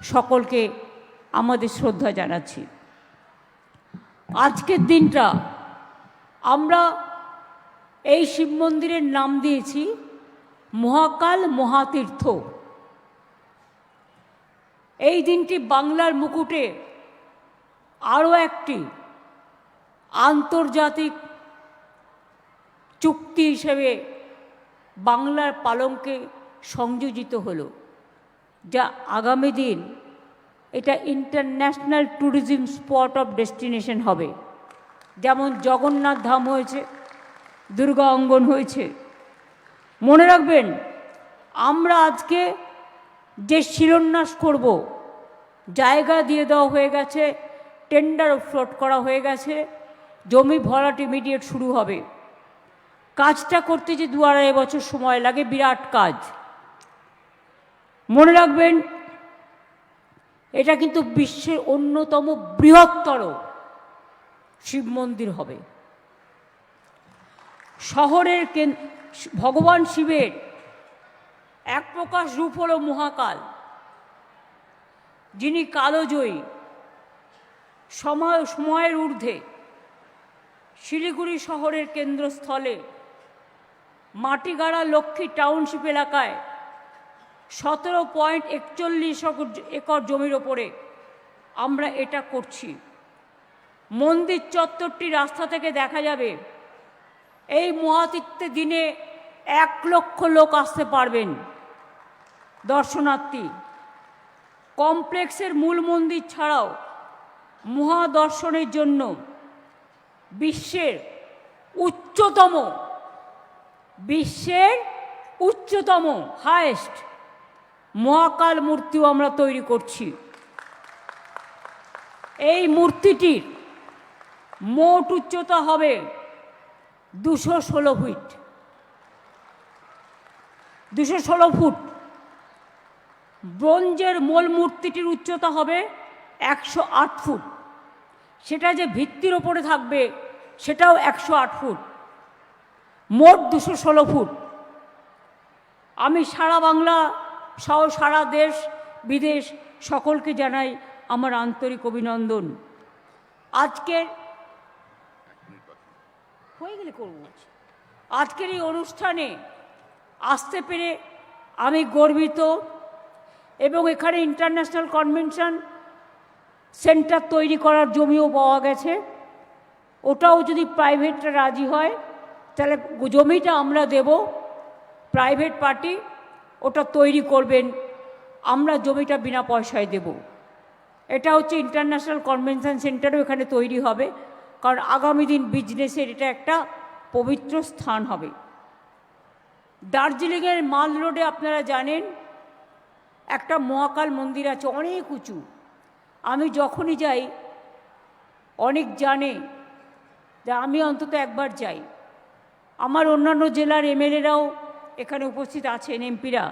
সকলকে আমাদের শ্রদ্ধা জানাচ্ছি। আজকের দিনটা আমরা এই শিব মন্দিরের নাম দিয়েছি মহাকাল মহাতীর্থ। এই দিনটি বাংলার মুকুটে আরও একটি আন্তর্জাতিক চুক্তি হিসেবে বাংলার পালঙ্কে সংযোজিত হলো। যা আগামী দিন এটা international tourism spot of destination হবে। যেমন জগন্নাথ ধাম হয়েছে, দুর্গা অঙ্গন হয়েছে। মনে রাখবেন, আমরা আজকে যে শিলান্যাস করব, জায়গা দিয়ে দেওয়া হয়ে গেছে টেন্ডার ফ্লোট করা হয়ে গেছে, জমি ভরাট ইমিডিয়েট শুরু হবে। কাজটা করতে যে দু আড়াই বছর সময় লাগে, বিরাট কাজ। মনে রাখবেন, এটা কিন্তু বিশ্বের অন্যতম বৃহত্তর শিব মন্দির হবে। শহরের ভগবান শিবের এক প্রকাশ রূপ হল মহাকাল। যিনি কালোজয়ী, সময়, সময়ের ঊর্ধ্বে শিলিগুড়ি শহরের কেন্দ্রস্থলে মাটিগাড়া লক্ষ্মী টাউনশিপ এলাকায় সতেরো পয়েন্ট একচল্লিশ একর জমির ওপরে আমরা এটা করছি। মন্দির চত্বরটি রাস্তা থেকে দেখা যাবে। এই মহাতীর্থে দিনে এক লক্ষ লোক আসতে পারবেন, দর্শনার্থী। কমপ্লেক্সের মূল মন্দির ছাড়াও মহাদর্শনের জন্য বিশ্বের উচ্চতম বিশ্বের উচ্চতম হায়েস্ট মহাকাল মূর্তিও আমরা তৈরি করছি। এই মূর্তিটির মোট উচ্চতা হবে দুশো ষোলো ফিট। দুশো ষোলো ফুট। ব্রোঞ্জের মূল মূর্তিটির উচ্চতা হবে একশো আট ফুট। সেটা যে ভিত্তির ওপরে থাকবে, সেটাও একশো আট ফুট। মোট দুশো ষোলো ফুট। আমি সারা বাংলা সহ সারা দেশ, বিদেশ সকলকে জানাই আমার আন্তরিক অভিনন্দন। আজকের হয়ে গেলে করব আজকের এই অনুষ্ঠানে আসতে পেরে আমি গর্বিত এবং এখানে ইন্টারন্যাশনাল কনভেনশন সেন্টার তৈরি করার জমিও পাওয়া গেছে। ওটাও যদি প্রাইভেটরা রাজি হয়, তাহলে জমিটা আমরা দেব, প্রাইভেট পার্টি ওটা তৈরি করবেন। আমরা জমিটা বিনা পয়সায় দেব। এটা হচ্ছে ইন্টারন্যাশনাল কনভেনশন সেন্টারও এখানে তৈরি হবে। কারণ আগামী দিন বিজনেসের এটা একটা পবিত্র স্থান হবে। দার্জিলিংয়ের মাল রোডে আপনারা জানেন, একটা মহাকাল মন্দির আছে, অনেক উঁচু। আমি যখনই যাই, অনেক জানে যে আমি অন্তত একবার যাই। আমার অন্যান্য জেলার এমএলএরাও এখানে উপস্থিত আছেন এমপিরা।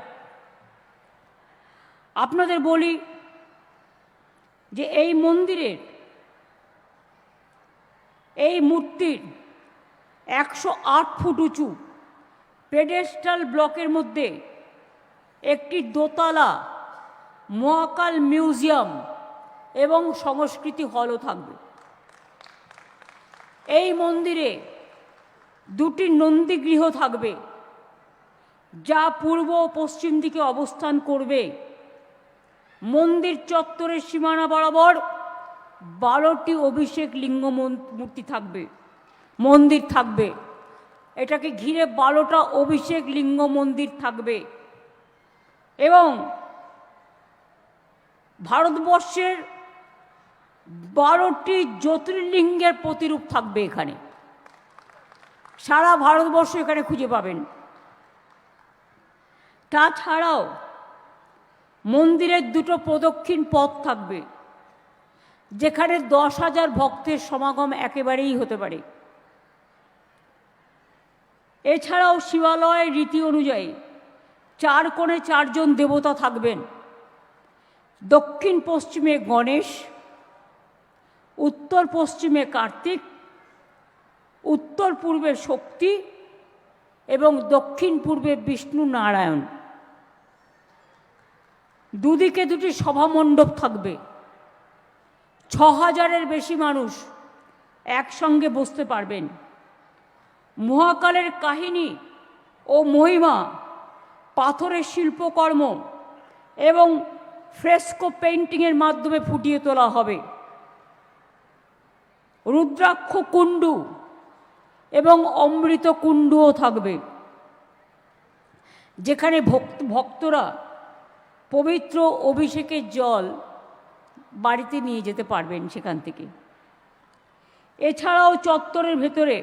আপনাদের বলি যে এই মন্দিরের, এই মূর্তির একশো আট ফুট উঁচু পেডেস্টাল ব্লকের মধ্যে একটি দোতলা মহাকাল মিউজিয়াম এবং সংস্কৃতি হলও থাকবে। এই মন্দিরে দুটি নন্দীগৃহ থাকবে। যা পূর্ব ও পশ্চিম দিকে অবস্থান করবে। মন্দির চত্বরের সীমানা বরাবর বারোটি অভিষেক লিঙ্গ মূর্তি থাকবে, মন্দির থাকবে। এটাকে ঘিরে বারোটা অভিষেক লিঙ্গ মন্দির থাকবে। এবং ভারতবর্ষের বারোটি জ্যোতির্লিঙ্গের প্রতিরূপ থাকবে এখানে। সারা ভারতবর্ষ এখানে খুঁজে পাবেন। তাছাড়াও মন্দিরের দুটো প্রদক্ষিণ পথ থাকবে, যেখানে দশ হাজার ভক্তের সমাগম একেবারেই হতে পারে। এছাড়াও শিবালয়ের রীতি অনুযায়ী চার কোণে চারজন দেবতা থাকবেন। দক্ষিণ পশ্চিমে গণেশ, উত্তর পশ্চিমে কার্তিক, উত্তর পূর্বে শক্তি এবং দক্ষিণ পূর্বে বিষ্ণু নারায়ণ। দুদিকে দুটি সভামণ্ডপ থাকবে। ছ হাজারের বেশি মানুষ একসঙ্গে বসতে পারবেন। মহাকালের কাহিনী ও মহিমা, পাথরের শিল্পকর্ম এবং ফ্রেস্কো পেইন্টিংয়ের মাধ্যমে ফুটিয়ে তোলা হবে। রুদ্রাক্ষ কুণ্ডু এবং অমৃত কুণ্ডুও থাকবে। যেখানে ভক্ত ভক্তরা পবিত্র অভিষেকের জল বাড়িতে নিয়ে যেতে পারবেন সেখান থেকে। এছাড়াও চত্বরের ভেতরে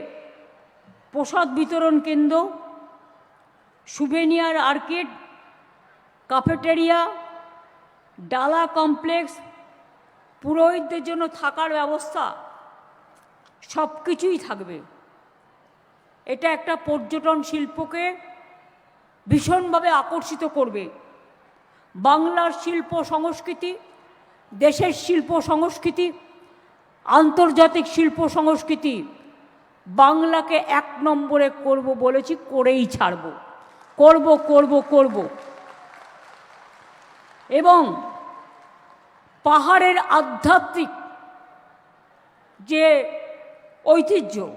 প্রসাদ বিতরণ কেন্দ্র সুভেনিয়ার আর্কেড কাফেটেরিয়া ডালা কমপ্লেক্স পুরোহিতদের জন্য থাকার ব্যবস্থা সব কিছুই থাকবে। এটা একটা পর্যটন শিল্পকে ভীষণভাবে আকর্ষিত করবে। বাংলার শিল্প সংস্কৃতি, দেশের শিল্প সংস্কৃতি, আন্তর্জাতিক শিল্প সংস্কৃতি, বাংলাকে এক নম্বরে করব বলেছি, করেই ছাড়ব। করব করব করব। এবং পাহাড়ের আধ্যাত্মিক যে ঐতিহ্য,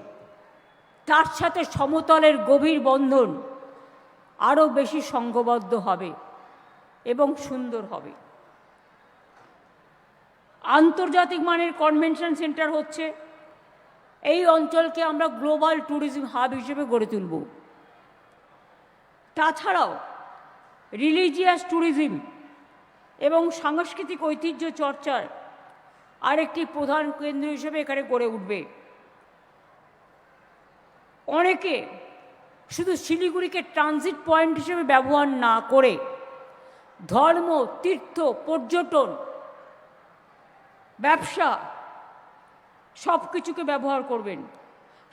তার সাথে সমতলের গভীর বন্ধন আরও বেশি সংঘবদ্ধ হবে। এবং সুন্দর হবে। আন্তর্জাতিক মানের কনভেনশন সেন্টার হচ্ছে, এই অঞ্চলকে আমরা গ্লোবাল ট্যুরিজম হাব হিসেবে গড়ে তুলব। তাছাড়াও রিলিজিয়াস ট্যুরিজম এবং সাংস্কৃতিক ঐতিহ্য চর্চার আরেকটি প্রধান কেন্দ্র হিসেবে এখানে গড়ে উঠবে। অনেকে শুধু শিলিগুড়িকে ট্রানজিট পয়েন্ট হিসেবে ব্যবহার না করে ধর্ম, তীর্থ, পর্যটন, ব্যবসা সব কিছুকে ব্যবহার করবেন।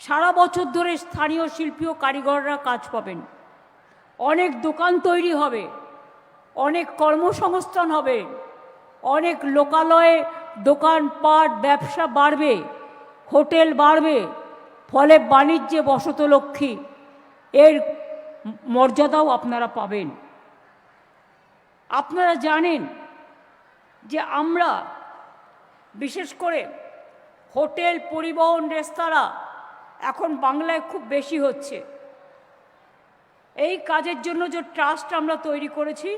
সারা বছর ধরে স্থানীয় শিল্পী ও কারিগররা কাজ পাবেন। অনেক দোকান তৈরি হবে, অনেক কর্মসংস্থান হবে, অনেক লোকালয়ে দোকানপাট, ব্যবসা বাড়বে, হোটেল বাড়বে, ফলে বাণিজ্যে বসতলক্ষ্মী এর মর্যাদাও আপনারা পাবেন। আপনারা জানেন যে আমরা, বিশেষ করে হোটেল, পরিবহন, রেস্তোরাঁ এখন বাংলায় খুব বেশি হচ্ছে। এই কাজের জন্য যে ট্রাস্ট আমরা তৈরি করেছি,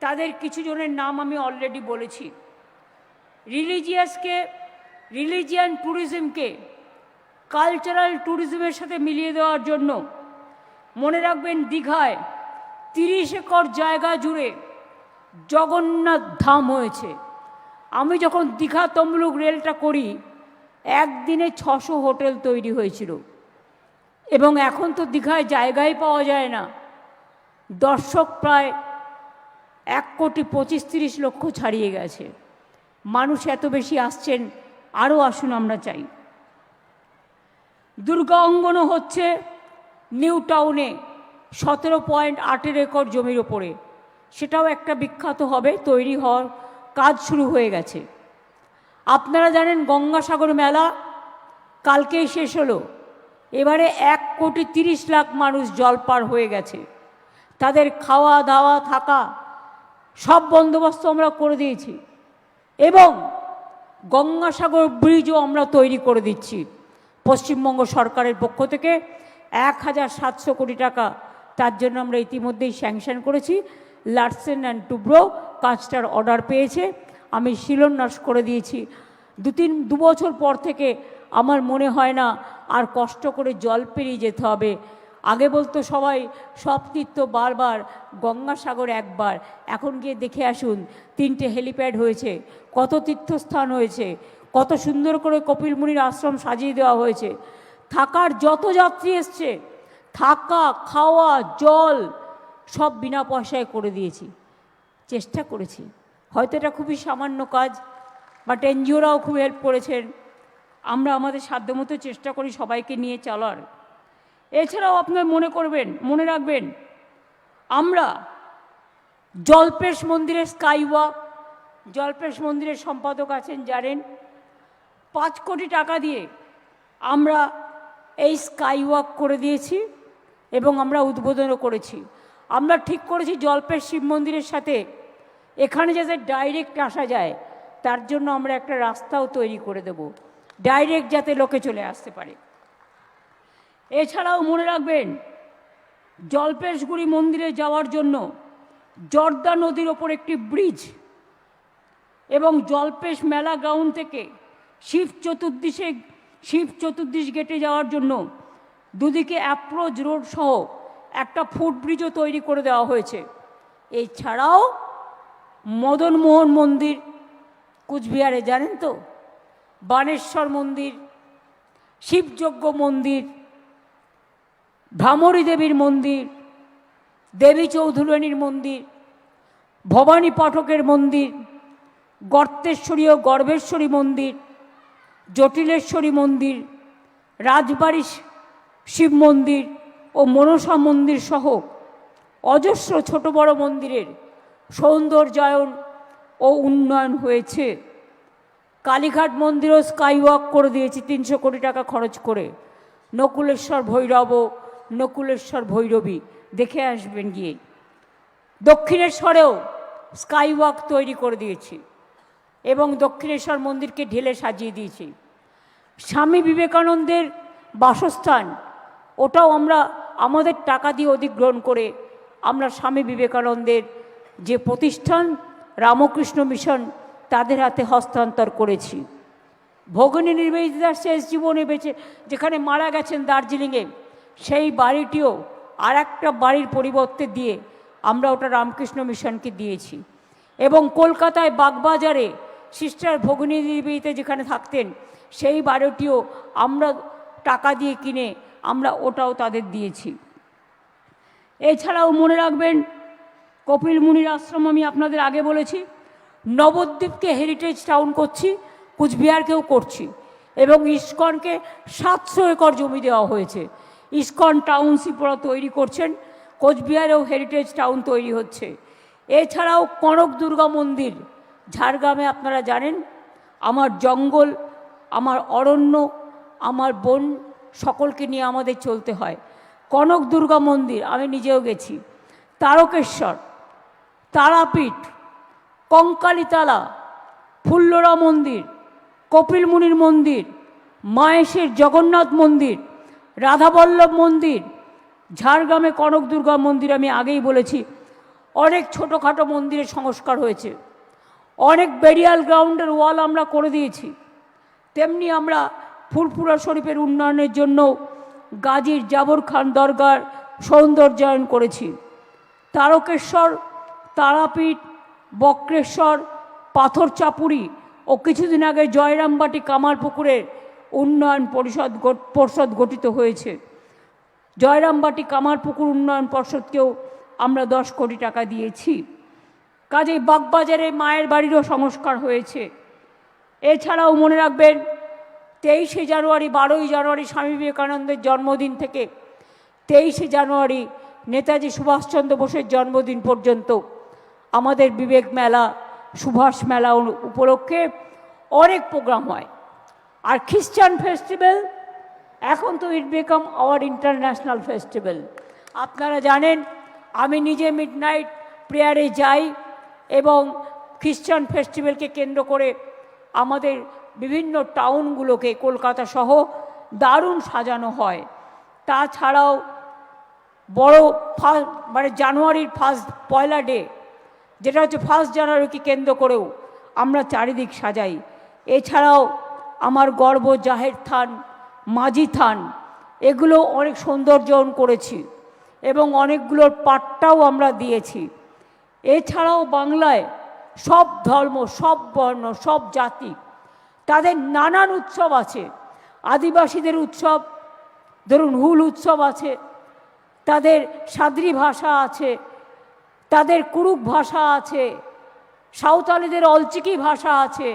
তাদের কিছু জনের নাম আমি অলরেডি বলেছি। রিলিজিয়াসকে, রিলিজিয়ান ট্যুরিজমকে, কালচারাল ট্যুরিজমের সাথে মিলিয়ে দেওয়ার জন্য মনে রাখবেন দীঘায় তিরিশ একর জায়গা জুড়ে জগন্নাথ ধাম হয়েছে। আমি যখন দীঘা তমলুক রেলটা করি, একদিনে ছশো হোটেল তৈরি হয়েছিল। এবং এখন তো দীঘায় জায়গাই পাওয়া যায় না। দর্শক প্রায় এক কোটি পঁচিশ তিরিশ লক্ষ ছাড়িয়ে গেছে। মানুষ এত বেশি আসছেন, আরও আসুন আমরা চাই। দুর্গা অঙ্গনও হচ্ছে নিউ টাউনে সতেরো পয়েন্ট আটের একর জমির ওপরে। সেটাও একটা বিখ্যাত হবে, তৈরি হওয়ার কাজ শুরু হয়ে গেছে। আপনারা জানেন গঙ্গাসাগর মেলা কালকেই শেষ হলো। এবারে এক কোটি তিরিশ লাখ মানুষ জল পার হয়ে গেছে। তাদের খাওয়া দাওয়া থাকা সব বন্দোবস্ত আমরা করে দিয়েছি এবং গঙ্গাসাগর ব্রিজও আমরা তৈরি করে দিচ্ছি। পশ্চিমবঙ্গ সরকারের পক্ষ থেকে এক হাজার সাতশো কোটি টাকা, তার জন্য আমরা ইতিমধ্যেই স্যাংশন করেছি। লার্সেন অ্যান্ড টুব্রো কাজটার অর্ডার পেয়েছে। আমি শিলান্যাস করে দিয়েছি। দু তিন, দু বছর পর থেকে আমার মনে হয় না আর কষ্ট করে জল পেরিয়ে যেতে হবে। আগে বলতো সবাই, সব তীর্থ বারবার, গঙ্গাসাগর একবার। এখন গিয়ে দেখে আসুন, তিনটে হেলিপ্যাড হয়েছে, কত তীর্থস্থান হয়েছে, কত সুন্দর করে কপিল মুনির আশ্রম সাজিয়ে দেওয়া হয়েছে। থাকার যত যাত্রী এসছে, থাকা, খাওয়া, জল সব বিনা পয়সায় করে দিয়েছি। চেষ্টা করেছি। হয়তো এটা খুবই সামান্য কাজ বাট এনজিওরাও খুব হেল্প করেছেন। আমরা আমাদের সাধ্যমতো চেষ্টা করি সবাইকে নিয়ে চলার। এছাড়াও আপনার মনে করবেন, মনে রাখবেন, আমরা জলপেশ মন্দিরের স্কাই ওয়াক জলপেশ মন্দিরের সম্পাদক আছেন জানেন, পাঁচ কোটি টাকা দিয়ে আমরা এই স্কাই ওয়াক করে দিয়েছি এবং আমরা উদ্বোধনও করেছি। আমরা ঠিক করেছি জলপেশ শিব মন্দিরের সাথে। এখানে যাতে ডাইরেক্ট আসা যায়, তার জন্য আমরা একটা রাস্তাও তৈরি করে দেব। ডাইরেক্ট যাতে লোকে চলে আসতে পারে। এছাড়াও মনে রাখবেন, জলপেশগুড়ি মন্দিরে যাওয়ার জন্য জর্দা নদীর ওপর একটি ব্রিজ এবং জলপেশ মেলা গ্রাউন্ড থেকে শিব চতুর্দিশে, শিব চতুর্দিশ গেটে যাওয়ার জন্য দুদিকে অ্যাপ্রোচ রোড সহ একটা ফুটব্রিজও তৈরি করে দেওয়া হয়েছে। এছাড়াও মদনমোহন মন্দির, কুচবিহারে জানেন তো? বানেশ্বর মন্দির, শিবযজ্ঞ মন্দির, ভ্রামরী দেবীর মন্দির, দেবী চৌধুরানীর মন্দির, ভবানী পাঠকের মন্দির, গর্তেশ্বরী ও গর্ভেশ্বরী মন্দির, জটিলেশ্বরী মন্দির, রাজবাড়ি শিব মন্দির ও মনসা মন্দির সহ অজস্র ছোট বড় মন্দিরের সৌন্দর্যায়ন ও উন্নয়ন হয়েছে। কালীঘাট মন্দিরও স্কাইওয়াক করে দিয়েছি তিনশো কোটি টাকা খরচ করে। নকুলেশ্বর ভৈরব নকুলেশ্বর ভৈরবী দেখে আসবেন গিয়ে। দক্ষিণেশ্বরেও স্কাইওয়াক তৈরি করে দিয়েছি এবং দক্ষিণেশ্বর মন্দিরকে ঢেলে সাজিয়ে দিয়েছি। স্বামী বিবেকানন্দের বাসস্থান ওটাও আমরা, আমাদের টাকা দিয়ে অধিগ্রহণ করে আমরা স্বামী বিবেকানন্দের যে প্রতিষ্ঠান, রামকৃষ্ণ মিশন, তাদের হাতে হস্তান্তর করেছি। ভগিনী নির্বেদিতার শেষ জীবনে বেঁচে, যেখানে মারা গেছেন দার্জিলিংয়ে, সেই বাড়িটিও আর একটা বাড়ির পরিবর্তে দিয়ে আমরা ওটা রামকৃষ্ণ মিশনকে দিয়েছি। এবং কলকাতায় বাগবাজারে সিস্টার ভগিনী নির্বেদিতা যেখানে থাকতেন, সেই বাড়িটিও আমরা টাকা দিয়ে কিনে আমরা ওটাও তাদের দিয়েছি। এছাড়াও মনে রাখবেন, কপিল মুনির আশ্রম আমি আপনাদের আগে বলেছি, নবদ্বীপকে হেরিটেজ টাউন করছি, কুচবিহারকেও করছি এবং ইস্কনকে সাতশো একর জমি দেওয়া হয়েছে। ইস্কন টাউনশিপ ওরা তৈরি করছেন, কোচবিহারেও হেরিটেজ টাউন তৈরি হচ্ছে। এছাড়াও কনক দুর্গা মন্দির, ঝাড়গ্রামে আপনারা জানেন, আমার জঙ্গল, আমার অরণ্য, আমার বন সকলকে নিয়ে আমাদের চলতে হয়। কনক দুর্গা মন্দির, আমি নিজেও গেছি। তারকেশ্বর, তারাপীঠ, কঙ্কালীতলা, ফুল্লরা মন্দির কপিল মুনির মন্দির, মায়েশের জগন্নাথ মন্দির, রাধাবল্লভ মন্দির, ঝাড়গ্রামে কনক দুর্গা মন্দির আমি আগেই বলেছি। অনেক ছোটোখাটো মন্দিরের সংস্কার হয়েছে। অনেক বেরিয়াল গ্রাউন্ডের ওয়াল আমরা করে দিয়েছি। তেমনি আমরা ফুরফুরা শরীফের উন্নয়নের জন্য গাজীর জাবর খান দরগার সৌন্দর্যায়ন করেছি। তারকেশ্বর, তারাপীঠ, বক্রেশ্বর পাথর চাপুরি ও কিছুদিন আগে জয়রামবাটি কামারপুকুরের উন্নয়ন পরিষদ পর্ষদ গঠিত হয়েছে। জয়রামবাটি কামারপুকুর উন্নয়ন পর্ষদকেও আমরা দশ কোটি টাকা দিয়েছি। কাজেই বাগবাজারে মায়ের বাড়িরও সংস্কার হয়েছে। এছাড়াও মনে রাখবেন তেইশে জানুয়ারি, বারোই জানুয়ারি স্বামী বিবেকানন্দের জন্মদিন থেকে তেইশে জানুয়ারি নেতাজি সুভাষচন্দ্র বোসের জন্মদিন পর্যন্ত আমাদের বিবেক মেলা, সুভাষ মেলা উপলক্ষে অনেক প্রোগ্রাম হয়। আর খ্রিস্টান ফেস্টিভ্যাল, এখন তো it become our international festival. আপনারা জানেন, আমি নিজে মিড নাইট প্রেয়ারে যাই এবং খ্রিস্টান ফেস্টিভ্যালকে কেন্দ্র করে আমাদের বিভিন্ন টাউনগুলোকে কলকাতা সহ দারুণ সাজানো হয়। তাছাড়াও বড় ফার্স্ট মানে জানুয়ারির ফার্স্ট, পয়লা ডে, যেটা হচ্ছে ফার্স্ট জানুয়ারিকে কেন্দ্র করেও আমরা চারিদিক সাজাই। এছাড়াও আমার গর্ব জাহের থান, মাঝি থান, এগুলো অনেক সৌন্দর্যন করেছি এবং অনেকগুলোর পাটটাও আমরা দিয়েছি। এছাড়াও বাংলায় সব ধর্ম, সব বর্ণ, সব জাতি তাদের নানান উৎসব আছে আদিবাসীদের উৎসব ধরুন হুল উৎসব আছে তাদের সাদ্রি ভাষা আছে তাদের কুরুক ভাষা আছে সাঁওতালিদের অলচিকি ভাষা আছে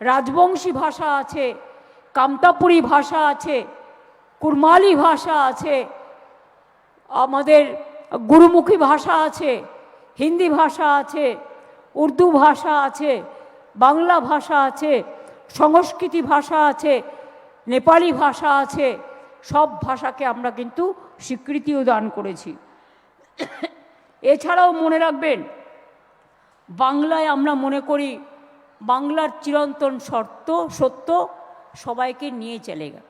রাজবংশী ভাষা আছে কামতাপুরী ভাষা আছে কুরমালি ভাষা আছে আমাদের গুরুমুখী ভাষা আছে হিন্দি ভাষা আছে উর্দু ভাষা আছে বাংলা ভাষা আছে সংস্কৃতি ভাষা আছে, নেপালি ভাষা আছে, সব ভাষাকে আমরা কিন্তু স্বীকৃতিও দান করেছি। এছাড়াও মনে রাখবেন, বাংলায় আমরা মনে করি, বাংলার চিরন্তন শর্ত, সত্য, সবাইকে নিয়ে চলে গেল।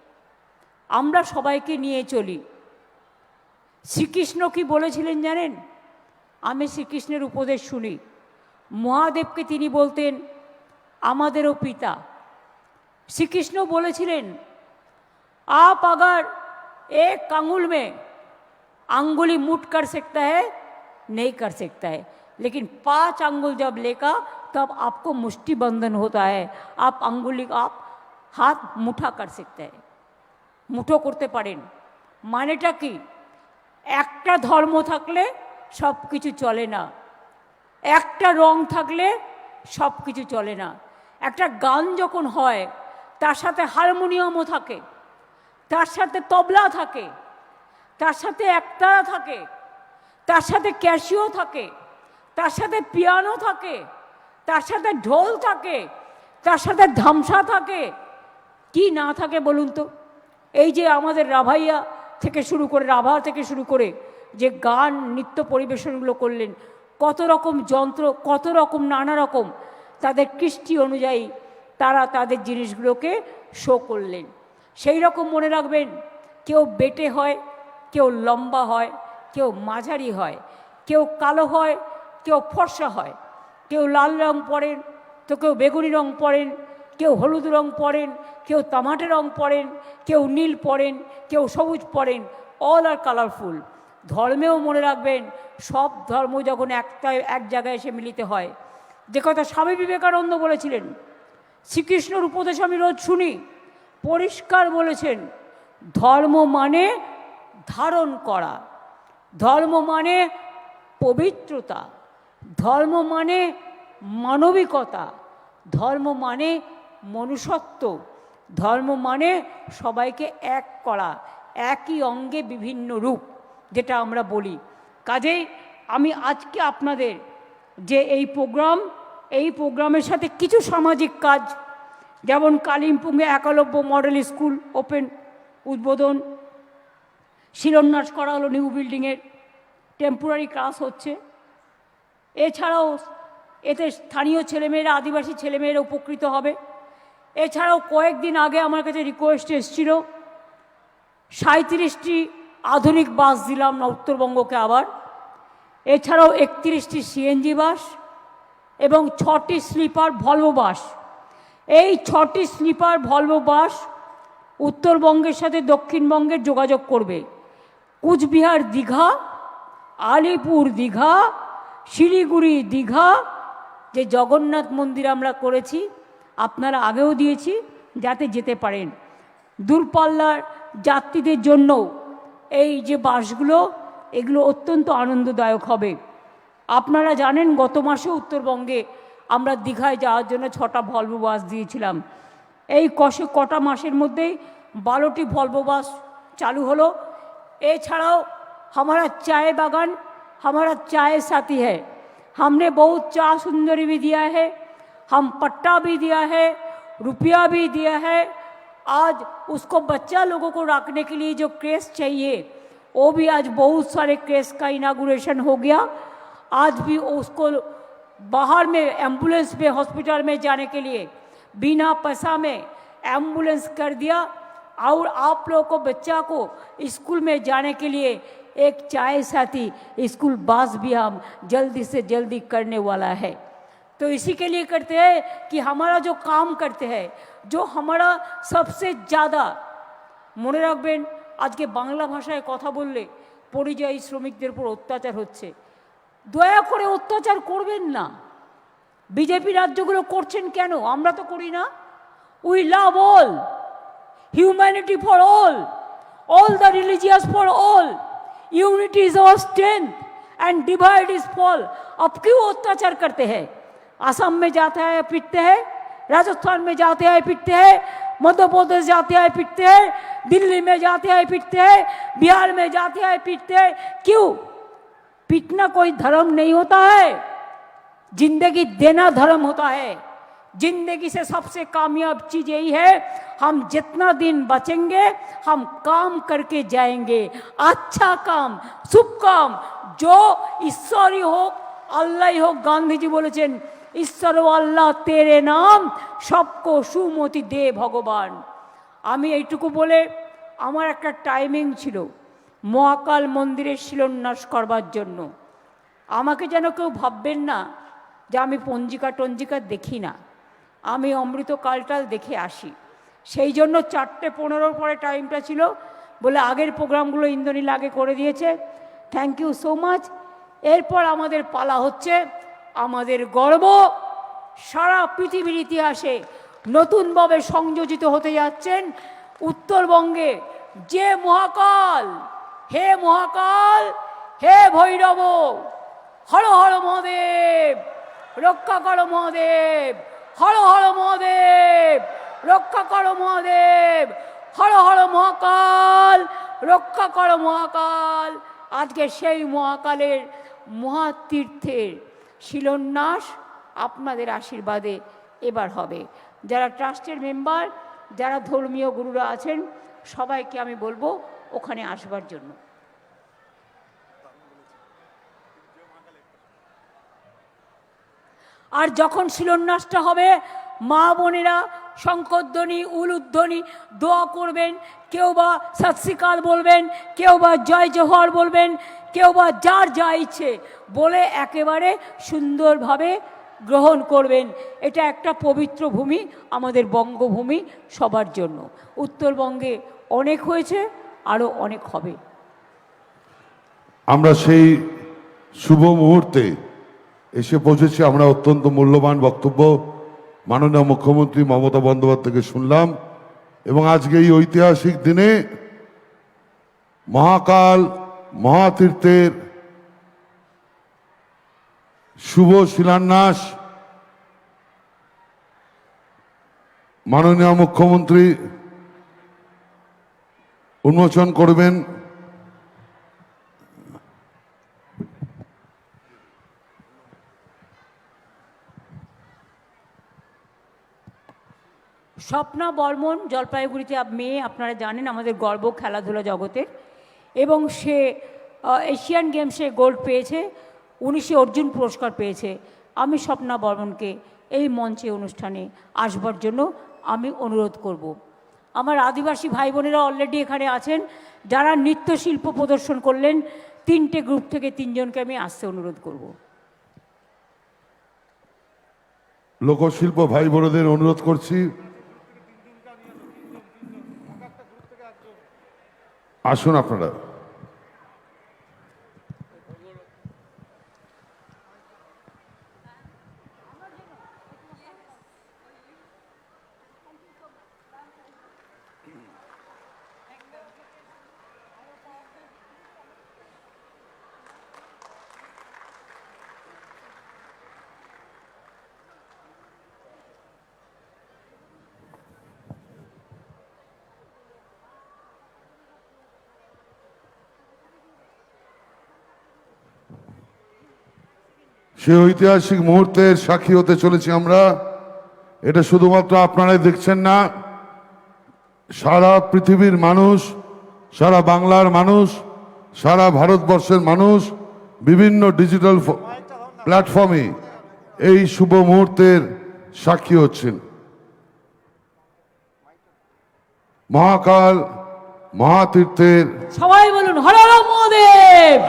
আমরা সবাইকে নিয়ে চলি। শ্রীকৃষ্ণ কি বলেছিলেন জানেন? আমি শ্রীকৃষ্ণের উপদেশ শুনি। মহাদেবকে তিনি বলতেন, আমাদেরও পিতা শ্রীকৃষ্ণ বলেছিলেন आप अगर एक आंगुल में अंगुली मुट कर सकता है नहीं कर सकता है लेकिन पांच अंगुल जब लेगा तब आपको मुष्टि बंधन होता है आप अंगुली आप हाथ मुठा कर सकते हैं মুঠো করতে পারেন মানেটা কি একটা ধর্ম থাকলে সব কিছু চলে না একটা রং থাকলে সব কিছু চলে না একটা গান যখন হয় তার সাথে হারমোনিয়ামও থাকে, তার সাথে তবলা থাকে, তার সাথে একতারা থাকে, তার সাথে ক্যাশিও থাকে, তার সাথে পিয়ানো থাকে, তার সাথে ঢোল থাকে, তার সাথে ধামসা থাকে। কি না থাকে বলুন তো? এই যে আমাদের রাভাইয়া থেকে শুরু করে, রাভা থেকে শুরু করে যে গান, নৃত্য পরিবেশনগুলো করলেন, কত রকম যন্ত্র, কত রকম নানা রকম, তাদের কৃষ্টি অনুযায়ী তারা তাদের জিনিসগুলোকে শো করলেন। সেই রকম মনে রাখবেন, কেউ বেটে হয়, কেউ লম্বা হয়, কেউ মাঝারি হয়, কেউ কালো হয়, কেউ ফর্সা হয়। কেউ লাল রং পরেন, তো কেউ বেগুনি রং পরেন, কেউ হলুদ রং পরেন, কেউ তামাটে রং পরেন, কেউ নীল পরেন, কেউ সবুজ পরেন অল আর কালারফুল ধর্মেও মনে রাখবেন, সব ধর্ম যখন একটা এক জায়গায় এসে মিলিত হয়। যে কথা স্বামী বিবেকানন্দ বলেছিলেন শ্রীকৃষ্ণর উপদেশ আমি রোজ শুনি। পরিষ্কার বলেছেন, ধর্ম মানে ধারণ করা, ধর্ম মানে পবিত্রতা, ধর্ম মানে মানবিকতা, ধর্ম মানে মনুষ্যত্ব, ধর্ম মানে সবাইকে এক করা, একই অঙ্গে বিভিন্ন রূপ, যেটা আমরা বলি। কাজেই আমি আজকে আপনাদের যে এই প্রোগ্রাম এই প্রোগ্রামের সাথে কিছু সামাজিক কাজ, যেমন কালিম্পংয়ে একালব্য মডেল স্কুল ওপেন, উদ্বোধন, শিলান্যাস করা হলো নিউ বিল্ডিংয়ের টেম্পোরারি ক্লাস হচ্ছে। এছাড়াও এতে স্থানীয় ছেলেমেয়েরা, আদিবাসী ছেলেমেয়েরা উপকৃত হবে। এছাড়াও কয়েকদিন আগে আমার কাছে রিকোয়েস্ট এসেছিল সাঁত্রিশটি আধুনিক বাস দিলাম না উত্তরবঙ্গকে আবার। এছাড়াও একত্রিশটি সিএনজি বাস এবং ছটি স্লিপার ভলভো বাস। এই ছটি স্লিপার ভলভো বাস উত্তরবঙ্গের সাথে দক্ষিণবঙ্গের যোগাযোগ করবে। কুচবিহার দীঘা, আলিপুর দীঘা, শিলিগুড়ি দীঘা, যে জগন্নাথ মন্দির আমরা করেছি, আপনারা আগেও দিয়েছি, যাতে যেতে পারেন। দূরপাল্লার যাত্রীদের জন্য এই যে বাসগুলো, এগুলো অত্যন্ত আনন্দদায়ক হবে। আপনারা জানেন গত মাসে উত্তরবঙ্গে আমরা দীঘায় যাওয়ার জন্য ছটা ভলভো বাস দিয়েছিলাম এই কষে কটা মাসের মধ্যেই বারোটি ভলভো বাস চালু হলো এছাড়াও हमारा चाय बागान हमारा चाय साथी है हमने बहुत चा सुंदरी भी दिया है हम पट्टा भी दिया है रुपया भी दिया है आज उसको बच्चा लोगों को रखने के लिए जो क्रेस चाहिए वो भी आज बहुत सारे क्रेस का इनागुरेशन हो गया आज भी उसको बाहर में एम्बुलेंस में हॉस्पिटल में जाने के लिए बिना पैसा में एम्बुलेंस कर दिया और आप लोगों को बच्चा को स्कूल में जाने के लिए एक चाय साथी स्कूल बस भी हम जल्दी से जल्दी करने वाला है तो इसी के लिए करते हैं कि हमारा जो काम करते हैं जो हमारा सबसे ज़्यादा মনে রাখবেন আজকে বাংলা ভাষায় কথা বললে পরিযায়ী শ্রমিকদের উপর অত্যাচার হচ্ছে দয়া করে অত্যাচার করবেন না বিজেপি রাজ্যগুলো করছেন কেন আমরা তো করি না we love all humanity for all, all the religious for all. Unity is our strength and divide is fall. अब क्यों अत्याचार करते हैं असम में जाते हैं पिटते हैं राजस्थान में जाते हैं पिटते हैं मध्य प्रदेश जाते हैं पिटते हैं दिल्ली में जाते हैं पिटते हैं बिहार में जाते हैं पिटते हैं क्यों पिटना कोई धर्म नहीं होता है जिंदगी देना धर्म होता है जिंदगी से सबसे कामयाब चीज यही है हम जितना दिन बचेंगे हम काम करके जाएंगे अच्छा काम शुभ काम जो ईश्वरी हो আল্লাহ হোক গান্ধীজি বলেছেন ঈশ্বর ও আল্লাহ তেরে নাম সবকো সুমতি দে ভগবান আমি এইটুকু বলে আমার একটা টাইমিং ছিল মহাকাল মন্দিরের শিলান্যাস করবার জন্য। আমাকে যেন কেউ ভাববেন না যে আমি পঞ্জিকা টঞ্জিকা দেখি না। আমি অমৃত কালটাল দেখে আসি। সেই জন্য চারটে পনেরোর পরে টাইমটা ছিল বলে আগের প্রোগ্রামগুলো ইন্দ্রনীল আগে করে দিয়েছে। থ্যাংক ইউ সো মাচ এরপর আমাদের পালা হচ্ছে আমাদের গর্ব। সারা পৃথিবীর ইতিহাসে নতুনভাবে সংযোজিত হতে যাচ্ছেন উত্তরবঙ্গে যে মহাকাল। হে মহাকাল, হে ভৈরব, হর হর মহাদেব, রক্ষা করো মহাদেব, হর হর মহাদেব, রক্ষা করো মহাদেব, হর হর মহাকাল, রক্ষা করো মহাকাল। আজকে সেই মহাকালের মহাতীর্থের শিলান্যাস আপনাদের আশীর্বাদে এবার হবে। যারা ট্রাস্টের মেম্বার, যারা ধর্মীয় গুরুরা আছেন, সবাইকে আমি বলব ওখানে আসবার জন্য। আর যখন শিলান্যাসটা হবে, মা বোনেরা শঙ্করধ্বনি, উলুধ্বনি দোয়া করবেন, কেউ বা সৎশ্রীকাল বলবেন, কেউ বা জয় জোহর বলবেন, কেউ বা যার যা ইচ্ছে বলে একেবারে সুন্দরভাবে গ্রহণ করবেন। এটা একটা পবিত্র ভূমি, আমাদের বঙ্গভূমি সবার জন্য। উত্তরবঙ্গে অনেক হয়েছে আরও অনেক হবে। আমরা সেই শুভ মুহূর্তে এসে পৌঁছেছি। আমরা অত্যন্ত মূল্যবান বক্তব্য মাননীয় মুখ্যমন্ত্রী মমতা বন্দ্যোপাধ্যায় থেকে শুনলাম এবং আজকে এই ঐতিহাসিক দিনে মহাকাল মহাতীর্থের শুভ শিলান্যাস মাননীয় মুখ্যমন্ত্রী উন্মোচন করবেন। স্বপ্না বর্মন, জলপাইগুড়িতে মেয়ে, আপনারা জানেন আমাদের গর্ব খেলাধুলা জগতের। এবং সে এশিয়ান গেমসে গোল্ড পেয়েছে, উনিশে অর্জুন পুরস্কার পেয়েছে। আমি স্বপ্না বর্মনকে এই মঞ্চে অনুষ্ঠানে আসবার জন্য আমি অনুরোধ করব। আমার আদিবাসী ভাই বোনেরা অলরেডি এখানে আছেন, যারা নৃত্যশিল্প প্রদর্শন করলেন, তিনটে গ্রুপ থেকে তিনজনকে আমি আসতে অনুরোধ করব। লোকশিল্প ভাই বোনদের অনুরোধ করছি, আসুন আপনারা সে ঐতিহাসিক মুহূর্তের সাক্ষী হতে চলেছি আমরা। এটা শুধুমাত্র আপনারাই দেখছেন না। সারা পৃথিবীর মানুষ, সারা বাংলার মানুষ, সারা ভারতবর্ষের মানুষ বিভিন্ন ডিজিটাল প্ল্যাটফর্মে এই শুভ মুহূর্তের সাক্ষী হচ্ছেন। মহাকাল মহাতীর্থের সবাই বলুন, হর মহাদেব!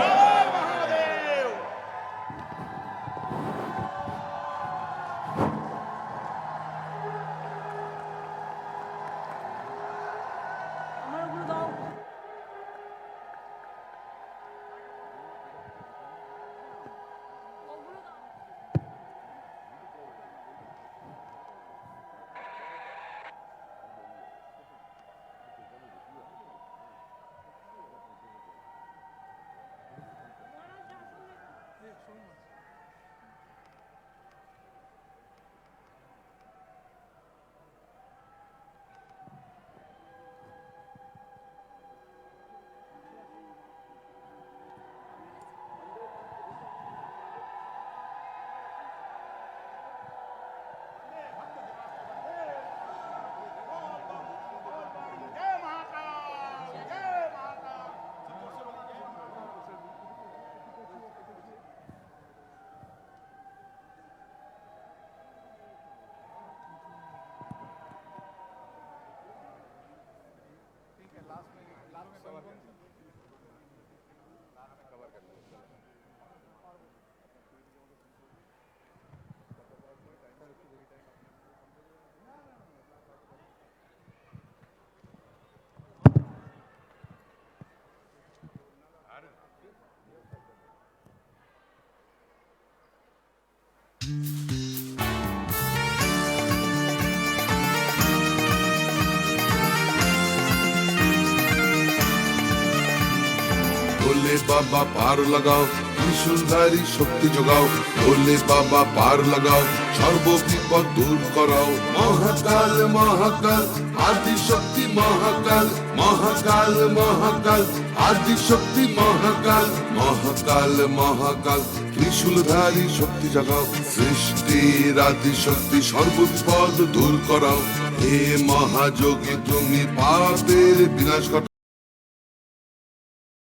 বাবা, পার লাগাও। ত্রিশূলধারী শক্তি যোগাও। ভোলে বাবা, পার লাগাও। সর্ববিপদ দূর করাও। মহাকাল মহাকাল আদি শক্তি মহাকাল। মহাকাল মহাকাল আদি শক্তি মহাকাল। মহাকাল মহাকাল, ত্রিশূলধারী শক্তি জাগাও। সৃষ্টির আদি শক্তি সর্ববিপদ দূর করাও। হে মহাযোগী, তুমি পাপের বিনাশ